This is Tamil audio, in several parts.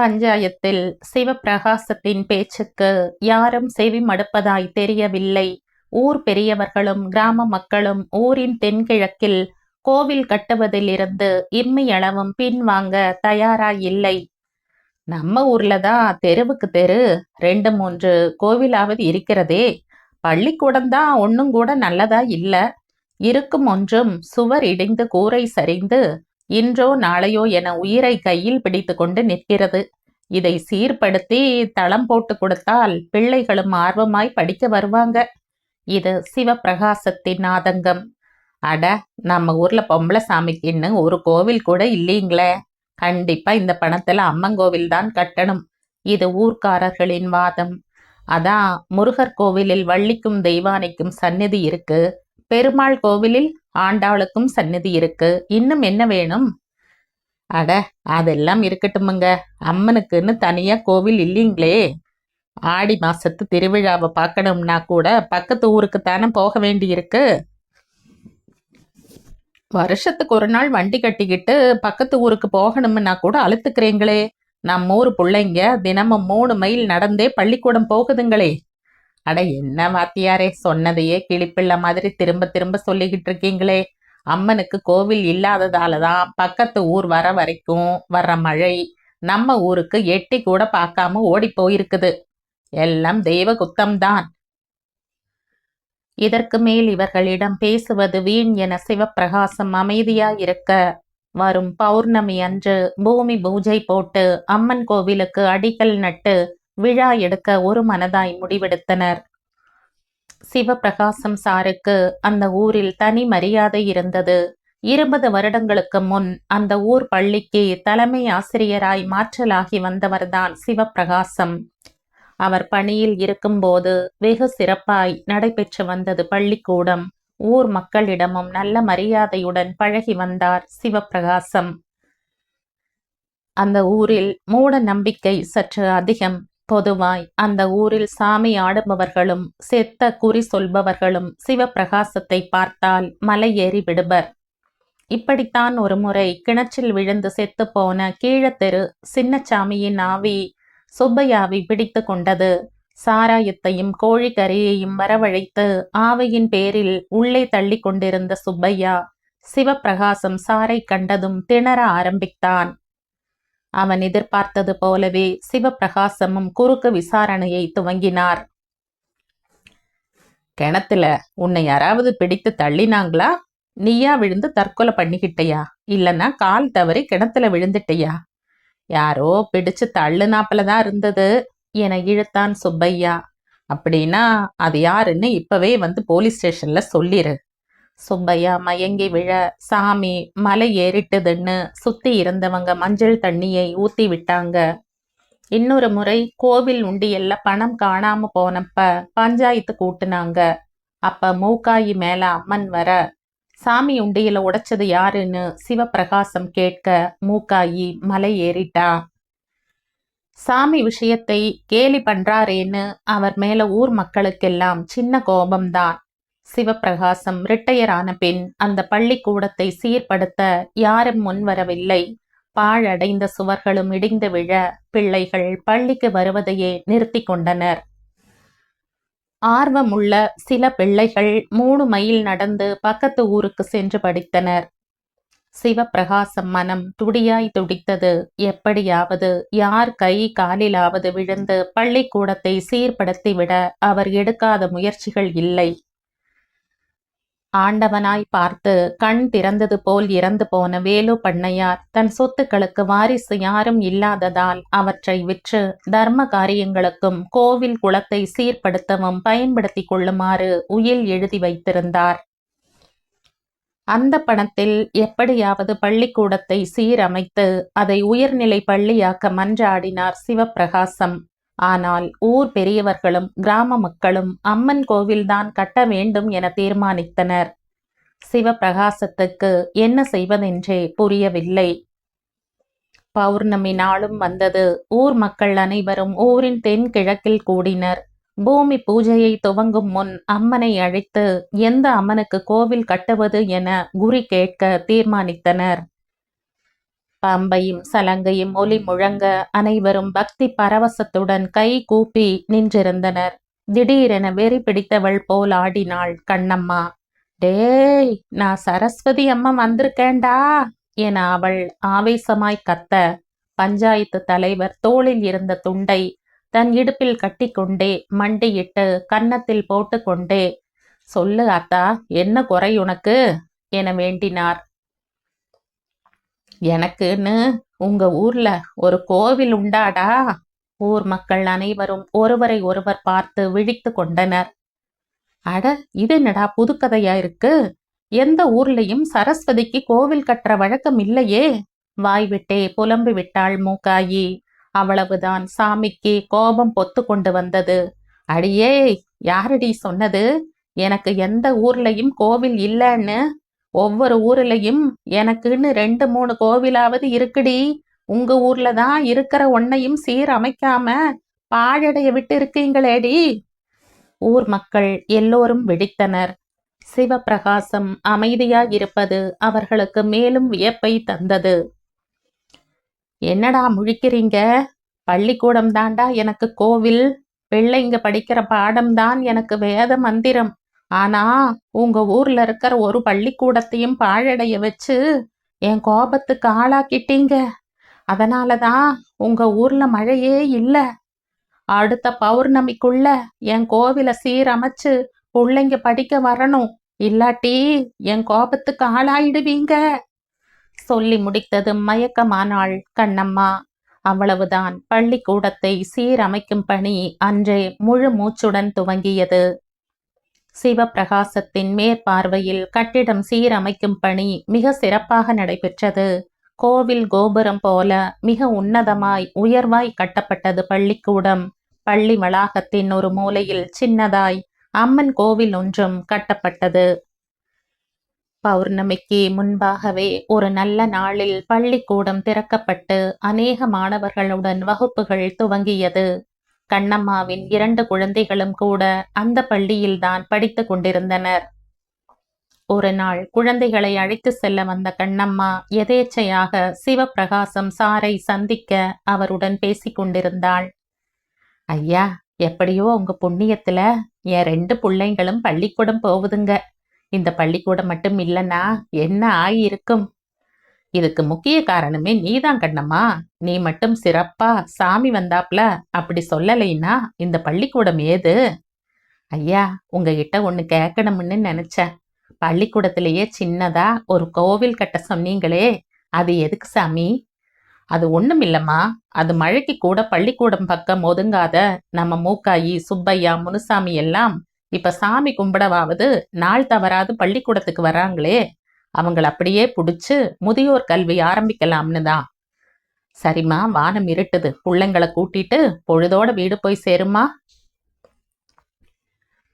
பஞ்சாயத்தில் சிவப்பிரகாசத்தின் பேச்சுக்கு யாரும் செவி மடுப்பதாய் தெரியவில்லை. ஊர் பெரியவர்களும் கிராம மக்களும் ஊரின் தென்கிழக்கில் கோவில் கட்டுவதிலிருந்து இம்மியளவும் பின்வாங்க தயாராயில்லை. நம்ம ஊர்ல தான் தெருவுக்கு தெரு ரெண்டு மூன்று கோவிலாவது இருக்கிறதே. பள்ளிக்கூடம் தான் ஒன்றும் கூட நல்லதா இல்ல. இருக்கும் ஒன்றும் சுவர் இடிந்து கூரை சரிந்து இன்றோ நாளையோ என உயிரை கையில் பிடித்து கொண்டு நிற்கிறது. இதை சீர்படுத்தி தளம் போட்டு கொடுத்தால் பிள்ளைகளும் ஆர்வமாய் படிக்க வருவாங்க. இது சிவபிரகாசத்தின் ஆதங்கம். அட நம்ம ஊர்ல பொம்பளை சாமிக்குன்னு ஒரு கோவில் கூட இல்லைங்களே. கண்டிப்பா இந்த பணத்துல அம்மன் கோவில் தான் கட்டணும். இது ஊர்க்காரர்களின் வாதம். அதான் முருகர் கோவிலில் வள்ளிக்கும் தெய்வானைக்கும் சந்நிதி இருக்கு. பெருமாள் கோவிலில் ஆண்டாளுக்கும் சந்நிதி இருக்கு. இன்னும் என்ன வேணும்? அட அதெல்லாம் இருக்கட்டுமுங்க. அம்மனுக்குன்னு தனியா கோவில் இல்லைங்களே. ஆடி மாசத்து திருவிழாவை பார்க்கணும்னா கூட பக்கத்து ஊருக்கு தானே போக வேண்டியிருக்கு. வருஷத்துக்கு ஒரு நாள் வண்டி கட்டிக்கிட்டு பக்கத்து ஊருக்கு போகணும்னா கூட அழுத்துக்கிறீங்களே. நம்ம ஊர் பிள்ளைங்க தினமும் மூணு மைல் நடந்தே பள்ளிக்கூடம் போகுதுங்களே. அட என்ன வாத்தியாரே சொன்னதையே கிளிப்பிள்ள மாதிரி திரும்ப திரும்ப சொல்லிக்கிட்டு இருக்கீங்களே. அம்மனுக்கு கோவில் இல்லாததால தான் பக்கத்து ஊர் வர வரைக்கும் வர்ற மழை நம்ம ஊருக்கு எட்டி கூட பார்க்காம ஓடி போயிருக்குது. எல்லாம் தெய்வ குத்தம்தான் இதற்கு மேல் இவர்களிடம் பேசுவது வீண் என சிவப்பிரகாசம் அமைதியாயிருக்க வரும் பௌர்ணமி அன்று பூமி பூஜை போட்டு அம்மன் கோவிலுக்கு அடிக்கல் நட்டு விழா எடுக்க ஒரு மனதாய் முடிவெடுத்தனர். சிவபிரகாசம் சாருக்கு அந்த ஊரில் தனி மரியாதை இருந்தது. இருபது வருடங்களுக்கு முன் அந்த ஊர் பள்ளிக்கு தலைமை ஆசிரியராய் மாற்றலாகி வந்தவர்தான் சிவபிரகாசம். அவர் பணியில் இருக்கும்போது வெகு சிறப்பாய் நடைபெற்று வந்தது பள்ளிக்கூடம். ஊர் மக்களிடமும் நல்ல மரியாதையுடன் பழகி வந்தார் சிவபிரகாசம். அந்த ஊரில் மூட நம்பிக்கை சற்று அதிகம். பொதுவாய் அந்த ஊரில் சாமி ஆடுபவர்களும் செத்த குறி சொல்பவர்களும் சிவப்பிரகாசத்தை பார்த்தால் மலை ஏறி விடுவர். இப்படித்தான் ஒரு முறை கிணற்றில் விழுந்து செத்து போன கீழத்தெரு சின்னச்சாமியின் ஆவி சுப்பையாவை பிடித்து கொண்டது. சாராயத்தையும் கோழிக்கறியையும் வரவழைத்து ஆவையின் பேரில் உள்ளே தள்ளி கொண்டிருந்த சுப்பையா சிவப்பிரகாசம் சாரை கண்டதும் திணற ஆரம்பித்தான். அவன் எதிர்பார்த்தது போலவே சிவபிரகாசமும் குறுக்கு விசாரணையை துவங்கினார். கிணத்துல உன்னை யாராவது பிடித்து தள்ளினாங்களா? நீயா விழுந்து தற்கொலை பண்ணிக்கிட்டையா? இல்லைன்னா கால் தவறி கிணத்துல விழுந்துட்டையா? யாரோ பிடிச்சு தள்ளுனாப்புல தான் இருந்தது என இழுத்தான் சுப்பையா. அப்படின்னா அது யாருன்னு இப்பவே வந்து போலீஸ் ஸ்டேஷன்ல சொல்லிரு. சுப்பையா மயங்கி விழ சாமி மலை ஏறிட்டுதுன்னு சுத்தி இருந்தவங்க மஞ்சள் தண்ணியை ஊத்தி விட்டாங்க. இன்னொரு முறை கோவில் உண்டியல்ல பணம் காணாம போனப்ப பஞ்சாயத்து கூட்டுனாங்க. அப்ப மூக்காயி மேல அம்மன் வர சாமி உண்டியல உடைச்சது யாருன்னு சிவபிரகாசம் கேட்க மூக்காயி மலை ஏறிட்டா. சாமி விஷயத்தை கேலி பண்றாரேன்னு அவர் மேல ஊர் மக்களுக்கெல்லாம் சின்ன கோபம்தான். சிவப்பிரகாசம் ரிட்டையரான பின் அந்த பள்ளிக்கூடத்தை சீர்படுத்த யாரும் முன்வரவில்லை. பாழடைந்த சுவர்களும் இடிந்து விழ பிள்ளைகள் பள்ளிக்கு வருவதையே நிறுத்தி கொண்டனர். ஆர்வமுள்ள சில பிள்ளைகள் மூணு மைல் நடந்து பக்கத்து ஊருக்கு சென்று படித்தனர். சிவப்பிரகாசம் மனம் துடியாய் துடித்தது. எப்படியாவது யார் கை காலிலாவது விழுந்து பள்ளிக்கூடத்தை சீர்படுத்திவிட அவர் எடுக்காத முயற்சிகள் இல்லை. ஆண்டவனாய் பார்த்து கண் திறந்தது போல் இறந்து போன வேலு பண்ணையார் தன் சொத்துக்களுக்கு வாரிசு யாரும் இல்லாததால் அவற்றை விற்று தர்ம காரியங்களுக்கும் கோவில் குளத்தை சீர்படுத்தவும் பயன்படுத்திக் கொள்ளுமாறு உயில் எழுதி வைத்திருந்தார். அந்த பணத்தில் எப்படியாவது பள்ளிக்கூடத்தை சீரமைத்து அதை உயர்நிலை பள்ளியாக்க மன்றாடினார் சிவப்பிரகாசம். ஆனால் ஊர் பெரியவர்களும் கிராம மக்களும் அம்மன் கோவில்தான் கட்ட வேண்டும் என தீர்மானித்தனர். சிவபிரகாசத்துக்கு என்ன செய்வதென்றே புரியவில்லை. பௌர்ணமி நாளும் வந்தது. ஊர் மக்கள் அனைவரும் ஊரின் தென்கிழக்கில் கூடினர். பூமி பூஜையை துவங்கும் முன் அம்மனை அழைத்து எந்த அம்மனுக்கு கோவில் கட்டுவது என குறி கேட்க தீர்மானித்தனர். பம்பையும் சலங்கையும் ஒலி முழங்க அனைவரும் பக்தி பரவசத்துடன் கை கூப்பி நின்றிருந்தனர். திடீரென வெறி பிடித்தவள் போல் ஆடினாள் கண்ணம்மா டேய் நான் சரஸ்வதி அம்மா வந்திருக்கேன்டா என அவள் ஆவேசமாய் கத்த. பஞ்சாயத்து தலைவர் தோளில் இருந்த துண்டை தன் இடுப்பில் கட்டிக்கொண்டே மண்டியிட்டு கன்னத்தில் போட்டுக்கொண்டே சொல்லு அத்தா என்ன குறை உனக்கு? என வேண்டினார். எனக்குன்னு உங்க ஊர்ல ஒரு கோவில் உண்டாடா? ஊர் மக்கள் அனைவரும் ஒருவரை ஒருவர் பார்த்து விழித்து கொண்டனர். அட இது என்னடா புதுக்கதையா இருக்கு? எந்த ஊர்லயும் சரஸ்வதிக்கு கோவில் கட்டுற வழக்கம் இல்லையே. வாய்விட்டே புலம்பி விட்டாள் மூக்காயி. அவ்வளவுதான் சாமிக்கு கோபம் பொத்து கொண்டு வந்தது. அடியே யாரடி சொன்னது? எனக்கு எந்த ஊர்லயும் கோவில் இல்லைன்னு ஒவ்வொரு ஊர்லயும் எனக்குன்னு ரெண்டு மூணு கோவிலாவது இருக்குடி. உங்க ஊர்ல தான் இருக்கிற ஒன்னையும் சீரமைக்காம பாழடைய விட்டு இருக்கீங்களேடி. ஊர் மக்கள் எல்லோரும் வெடித்தனர். சிவப்பிரகாசம் அமைதியாய் இருப்பது அவர்களுக்கு மேலும் வியப்பை தந்தது. என்னடா முழிக்கிறீங்க? பள்ளிக்கூடம் தாண்டா எனக்கு கோவில். பிள்ளைங்க படிக்கிற பாடம்தான் எனக்கு வேத மந்திரம். ஆனா உங்க ஊர்ல இருக்கிற ஒரு பள்ளிக்கூடத்தையும் பாழடைய வச்சு என் கோபத்துக்கு ஆளாக்கிட்டீங்க. அதனாலதான் உங்க ஊர்ல மழையே இல்ல. அடுத்த பௌர்ணமிக்குள்ள என் கோவில சீரமைச்சு பிள்ளைங்க படிக்க வரணும். இல்லாட்டி என் கோபத்துக்கு ஆளாயிடுவீங்க. சொல்லி முடித்தது மயக்கமானாள் கண்ணம்மா. அவ்வளவுதான். பள்ளிக்கூடத்தை சீரமைக்கும் பணி அன்றே முழு மூச்சுடன் துவங்கியது. சிவபிரகாசத்தின் மேற்பார்வையில் கட்டிடம் சீரமைக்கும் பணி மிக சிறப்பாக நடைபெற்றது. கோவில் கோபுரம் போல மிக உன்னதமாய் உயர்வாய் கட்டப்பட்டது பள்ளிக்கூடம். பள்ளி வளாகத்தின் ஒரு மூலையில் சின்னதாய் அம்மன் கோவில் ஒன்றும் கட்டப்பட்டது. பௌர்ணமிக்கு முன்பாகவே ஒரு நல்ல நாளில் பள்ளிக்கூடம் திறக்கப்பட்டு அநேக மாணவர்களுடன் வகுப்புகள் துவங்கியது. கண்ணம்மாவின் இரண்டு குழந்தைகளும் கூட அந்த பள்ளியில்தான் படித்துக் கொண்டிருந்தனர். ஒரு நாள் குழந்தைகளை அழைத்து செல்ல வந்த கண்ணம்மா எதேச்சையாக சிவபிரகாசம் சாரை சந்திக்க அவருடன் பேசிக் கொண்டிருந்தாள். ஐயா எப்படியோ உங்க புண்ணியத்துல என் ரெண்டு பிள்ளைங்களும் பள்ளிக்கூடம் போகுதுங்க. இந்த பள்ளிக்கூடம் மட்டும் இல்லைன்னா என்ன ஆகியிருக்கும்? இதுக்கு முக்கிய காரணமே நீதான் கண்ணம்மா. நீ மட்டும் சிறப்பா சாமி வந்தாப்ல அப்படி சொல்லலைன்னா இந்த பள்ளிக்கூடம் ஏது? ஐயா உங்ககிட்ட ஒன்று கேட்கணும்னு நினைச்சேன். பள்ளிக்கூடத்திலேயே சின்னதா ஒரு கோவில் கட்ட சொன்னீங்களே அது எதுக்கு சாமி? அது ஒன்றும் இல்லைம்மா. அது மழைக்கு கூட பள்ளிக்கூடம் பக்கம் ஒதுங்காத நம்ம மூக்காயி சுப்பையா முனுசாமி எல்லாம் இப்ப சாமி கும்பிடவாவது நாள் தவறாது பள்ளிக்கூடத்துக்கு வராங்களே. அவங்கள அப்படியே பிடிச்சு முதியோர் கல்வி ஆரம்பிக்கலாம்னு தான். சரிம்மா வானம் இருட்டுது. பிள்ளைங்களை கூட்டிட்டு பொழுதோட வீடு போய் சேருமா?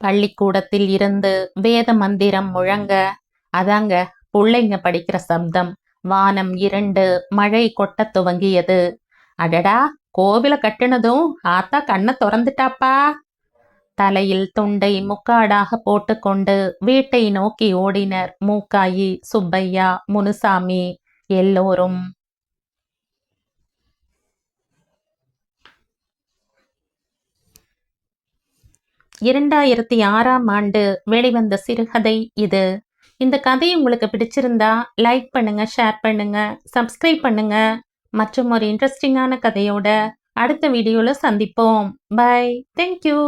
பள்ளிக்கூடத்தில் இருந்து வேத மந்திரம் முழங்க அதாங்க பிள்ளைங்க படிக்கிற சப்தம். வானம் இரண்டு மழை கொட்ட துவங்கியது. அடடா கோவில கட்டினதும் ஆத்தா கண்ணை திறந்துட்டாப்பா. தலையில் துண்டை முக்காடாக போட்டுக்கொண்டு வீட்டை நோக்கி ஓடினர். மூக்காயி சுப்பையா முனுசாமி எல்லோரும். இரண்டாயிரத்தி ஆறாம் ஆண்டு வெளிவந்த சிறுகதை இது. இந்த கதை உங்களுக்கு பிடிச்சிருந்தா லைக் பண்ணுங்க ஷேர் பண்ணுங்க சப்ஸ்கிரைப் பண்ணுங்க. மற்றும் ஒரு இன்ட்ரெஸ்டிங்கான கதையோட அடுத்த வீடியோல சந்திப்போம். பை. Thank you.